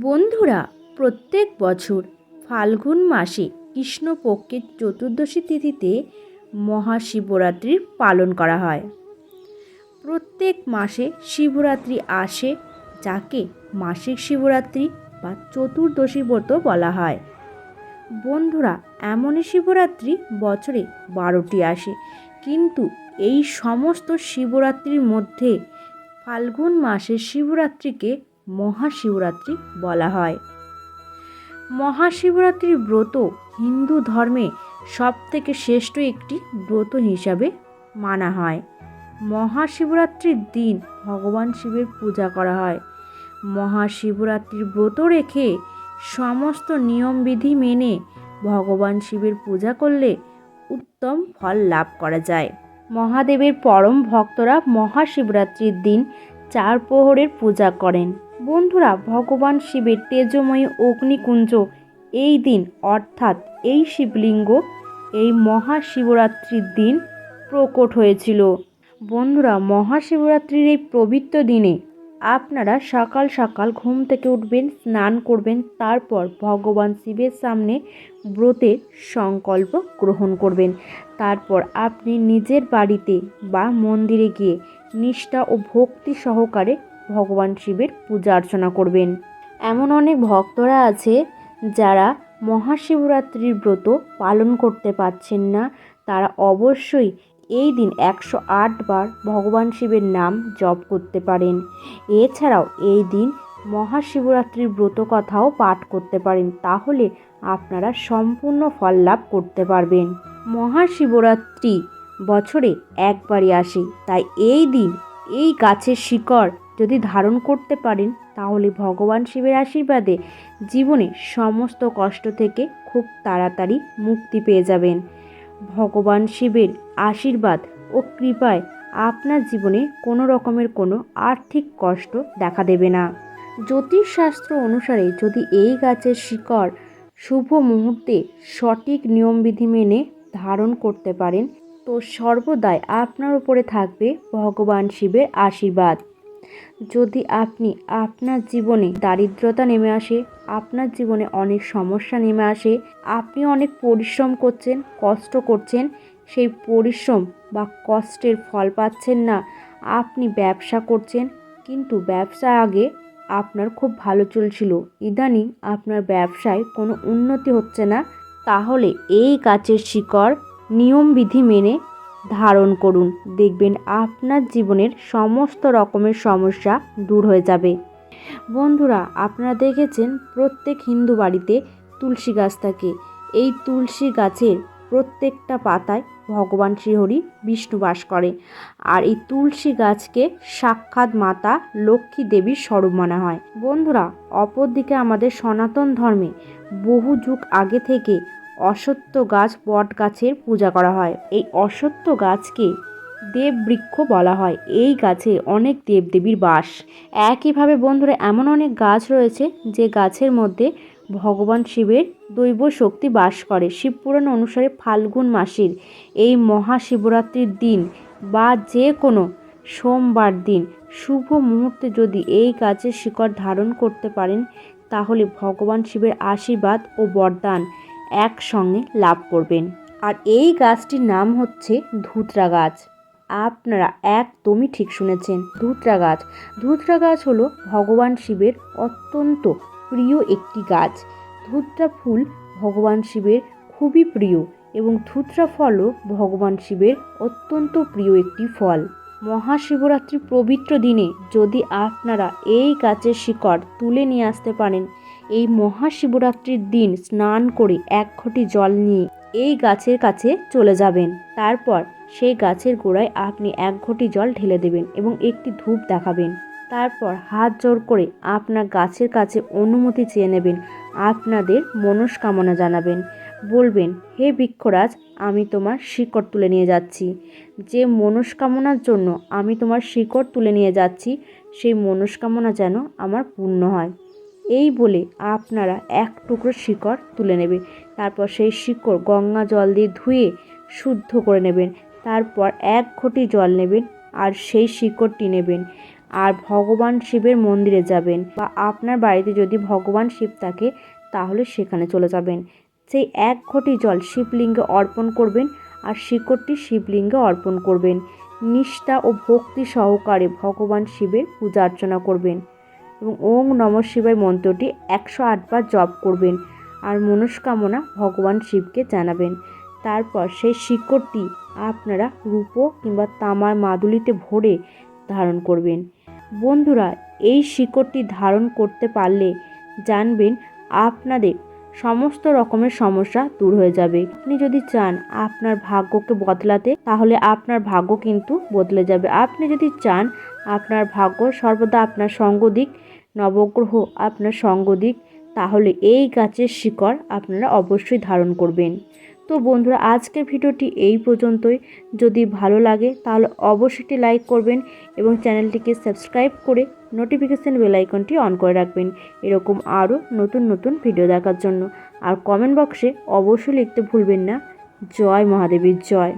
বন্ধুরা, প্রত্যেক বছর ফাল্গুন মাসে কৃষ্ণপক্ষের চতুর্দশী তিথিতে মহাশিবরাত্রির পালন করা হয়। প্রত্যেক মাসে শিবরাত্রি আসে, যাকে মাসিক শিবরাত্রি বা চতুর্দশী ব্রত বলা হয়। বন্ধুরা, এমনই শিবরাত্রি বছরে বারোটি আসে। কিন্তু এই সমস্ত শিবরাত্রির মধ্যে ফাল্গুন মাসের শিবরাত্রিকে মহাশিবরাত্রি বলা হয়। মহাশিবরাত্রির ব্রত হিন্দু ধর্মে সবথেকে শ্রেষ্ঠ একটি ব্রত হিসাবে মানা হয়। মহাশিবরাত্রির দিন ভগবান শিবের পূজা করা হয়। মহাশিবরাত্রির ব্রত রেখে সমস্ত নিয়মবিধি মেনে ভগবান শিবের পূজা করলে উত্তম ফল লাভ করা যায়। মহাদেবের পরম ভক্তরা মহাশিবরাত্রির দিন চার প্রহরের পূজা করেন। বন্ধুরা, ভগবান শিবের তেজময়ী অগ্নিকুঞ্জ এই দিন, অর্থাৎ এই শিবলিঙ্গ, এই মহাশিবরাত্রির দিন প্রকট হয়েছিল। বন্ধুরা, মহাশিবরাত্রির এই পবিত্র দিনে আপনারা সকাল সকাল ঘুম থেকে উঠবেন, স্নান করবেন, তারপর ভগবান শিবের সামনে ব্রতের সংকল্প গ্রহণ করবেন। তারপর আপনি নিজের বাড়িতে বা মন্দিরে গিয়ে নিষ্ঠা ও ভক্তি সহকারে ভগবান শিবের পূজা অর্চনা করবেন। এমন অনেক ভক্তরা আছে যারা মহাশিবরাত্রির ব্রত পালন করতে পারছেন না। তারা অবশ্যই এই দিন একশো আট বার ভগবান শিবের নাম জপ করতে পারেন। এছাড়াও এই দিন মহাশিবরাত্রির ব্রত কথাও পাঠ করতে পারেন। তাহলে আপনারা সম্পূর্ণ ফল লাভ করতে পারবেন। মহাশিবরাত্রি বছরে একবারই আসে। তাই এই দিন এই গাছের শিকড় যদি ধারণ করতে পারেন, তাহলে ভগবান শিবের আশীর্বাদে জীবনে সমস্ত কষ্ট থেকে খুব তাড়াতাড়ি মুক্তি পেয়ে যাবেন। ভগবান শিবের আশীর্বাদ ও কৃপায় আপনার জীবনে কোনো রকমের কোনো আর্থিক কষ্ট দেখা দেবে না। জ্যোতিষশাস্ত্র অনুসারে যদি এই গাছের শিকড় শুভ মুহূর্তে সঠিক নিয়মবিধি মেনে ধারণ করতে পারেন, তো সর্বদাই আপনার উপরে থাকবে ভগবান শিবের আশীর্বাদ। যদি আপনি আপনার জীবনে দারিদ্রতা নেমে আসে, আপনার জীবনে অনেক সমস্যা নেমে আসে, আপনি অনেক পরিশ্রম করছেন, কষ্ট করছেন, সেই পরিশ্রম বা কষ্টের ফল পাচ্ছেন না। আপনি ব্যবসা করছেন, কিন্তু ব্যবসা আগে আপনার খুব ভালো চলছিল। ইদানিং আপনার ব্যবসায় কোনো উন্নতি হচ্ছে না। তাহলে এই গাছের শিকড় নিয়মবিধি মেনে ধারণ করুন। দেখবেন আপনার জীবনের সমস্ত রকমের সমস্যা দূর হয়ে যাবে। বন্ধুরা, আপনারা দেখেছেন প্রত্যেক হিন্দু বাড়িতে তুলসী গাছ থাকে। এই তুলসী গাছের প্রত্যেকটা পাতায় ভগবান শ্রীহরি বিষ্ণু বাস করে। আর এই তুলসী গাছকে সাক্ষাৎ মাতা লক্ষ্মী দেবীর স্বরূপ মানা হয়। বন্ধুরা, অপরদিকে আমাদের সনাতন ধর্মে বহু যুগ আগে থেকে অসত্য গাছ বট গাছের পূজা করা হয়। এই অসত্য গাছকে দেব বৃক্ষ বলা হয়। এই গাছে অনেক দেবদেবীর বাস। একইভাবে বন্ধুরা, এমন অনেক গাছ রয়েছে যে গাছের মধ্যে ভগবান শিবের দৈব শক্তি বাস করে। শিবপুরাণ অনুসারে ফাল্গুন মাসের এই মহাশিবরাত্রির দিন বা যে কোনো সোমবার দিন শুভ মুহূর্তে যদি এই গাছের শিকড় ধারণ করতে পারেন, তাহলে ভগবান শিবের আশীর্বাদ ও বরদান একসঙ্গে লাভ করবেন। আর এই গাছটির নাম হচ্ছে ধুতরা গাছ আপনারা একদমই ঠিক শুনেছেন ধুতরা গাছ ধুতরা গাছ হলো ভগবান শিবের অত্যন্ত প্রিয় একটি গাছ। ধুতরা ফুল ভগবান শিবের খুবই প্রিয় এবং ধুতরা ফলও ভগবান শিবের অত্যন্ত প্রিয় একটি ফল। মহাশিবরাত্রি পবিত্র দিনে যদি আপনারা এই গাছের শিকড় তুলে নিয়ে আসতে পারেন এই মহাশিবরাত্রির দিন স্নান করে এক ঘটি জল নিয়ে এই গাছের কাছে চলে যাবেন। তারপর সেই গাছের গোড়ায় আপনি এক ঘটি জল ঢেলে দেবেন এবং একটি ধূপ দেখাবেন। তারপর হাত জোর করে আপনার গাছের কাছে অনুমতি চেয়ে নেবেন, আপনাদের মনস্কামনা জানাবেন। বলবেন, হে বৃক্ষরাজ, আমি তোমার শিকড় তুলে নিয়ে যাচ্ছি। যে মনস্কামনার জন্য আমি তোমার শিকড় তুলে নিয়ে যাচ্ছি, সেই মনস্কামনা যেন আমার পূর্ণ হয়। এই বলে আপনারা এক টুকরো শিকড় তুলে নেবে তারপর সেই শিকড় গঙ্গা জল দিয়ে ধুয়ে শুদ্ধ করে নেবেন। তারপর এক ঘটি জল নেবেন আর সেই শিকড়টি নেবেন। আর ভগবান শিবের মন্দিরে যাবেন বা আপনার বাড়িতে যদি ভগবান শিব থাকে, তাহলে সেখানে চলে যাবেন। সেই এক ঘটি জল শিবলিঙ্গে অর্পণ করবেন আর শিকড়টি শিবলিঙ্গে অর্পণ করবেন। নিষ্ঠা ও ভক্তি সহকারে ভগবান শিবের পূজা অর্চনা করবেন। এবং ওম নম শিবায় মন্ত্রটি একশো আটবার জপ করবেন আর মনস্কামনা ভগবান শিবকে জানাবেন। তারপর সেই শিকড়টি আপনারা রূপো কিংবা তামার মাদুলিতে ভরে ধারণ করবেন। বন্ধুরা, এই শিকড়টি ধারণ করতে পারলে জানবেন আপনাদের সমস্ত রকমের সমস্যা দূর হয়ে যাবে। আপনি যদি চান আপনার ভাগ্যকে বদলাতে, তাহলে আপনার ভাগ্য কিন্তু বদলে যাবে। আপনি যদি চান আপনার ভাগ্য সর্বদা আপনার সঙ্গ দিক নবগ্রহ আপনার সঙ্গ দিক, তাহলে এই গাছের শিকড় আপনারা অবশ্যই ধারণ করবেন। তো বন্ধুরা, আজকের ভিডিওটি এই পর্যন্তই। যদি ভালো লাগে, তাহলে অবশ্যই একটি লাইক করবেন এবং চ্যানেলটিকে সাবস্ক্রাইব করে নোটিফিকেশান বেল আইকনটি অন করে রাখবেন। এরকম আরও নতুন নতুন ভিডিও দেখার জন্য। আর কমেন্ট বক্সে অবশ্যই লিখতে ভুলবেন না। জয় মহাদেবীর জয়।